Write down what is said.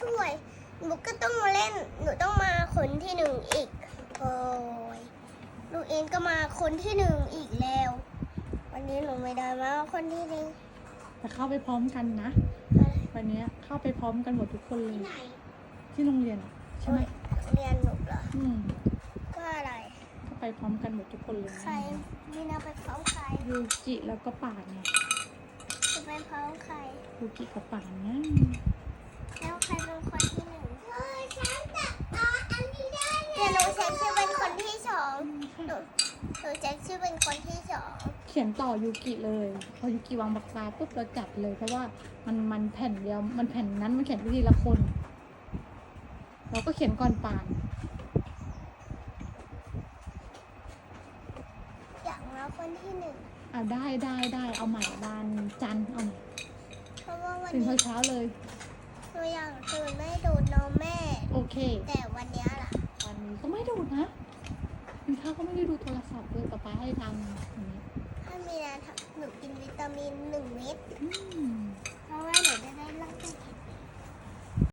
ก็มาไม่ช่วย หนูก็ต้องมาเล่น หนูต้องมาคนที่หนึ่งอีก โอ้ยลูกเอ็นก็มาคนที่หนึ่งอีกแล้ว วันนี้หนูไม่ได้มาคนที่หนึ่งแต่เข้าไปพร้อมกันนะ วันเนี้ยเข้าไปพร้อมกันหมดทุกคนเลย ที่ไหน ที่โรงเรียนอะใช่ไหมเรียนหนูเหรอ อืม ก็อะไร ก็ไปพร้อมกันหมดทุกคนเลย ใครมีนาไปพร้อมใคร ยูกิแล้วก็ป่านเนี่ยจะไปพร้อมใครยูกิกับป่านนะ แล้วใครเป็นคนที่หนึ่งเฮ้ยฉันจะเอาอันนี้ได้เดี๋ยวหนูเช็คชื่อเป็นคนที่สองหนูหนูเช็คชื่อเป็นคนที่สองเขียนต่อยูกิเลย พอยูกิวางปากกาปุ๊บเราจัดเลย เพราะว่ามันมันแผ่นเดียว มันแผ่นนั้นมันเขียนไปทีละคน เราก็เขียนก่อนป่านอยากมาคนที่หนึ่งอ่าได้ได้ได้เอาใหม่บานจันทร์เอาใหม่เพราะว่าวันตื่นนี้ เช้าๆเลย หนูอยากตื่นไม่ดูดนมแม่ โอเค แต่วันเนี้ยล่ะ วันนี้ก็ไม่ดูดนะกินข้าวก็ไม่ได้ดูโทรศัพท์เลยป๊าป๊าให้ทำอย่างนี้ถ้ามีนาทำหนูกินวิตามินหนึ่งเม็ด อืม เพราะว่า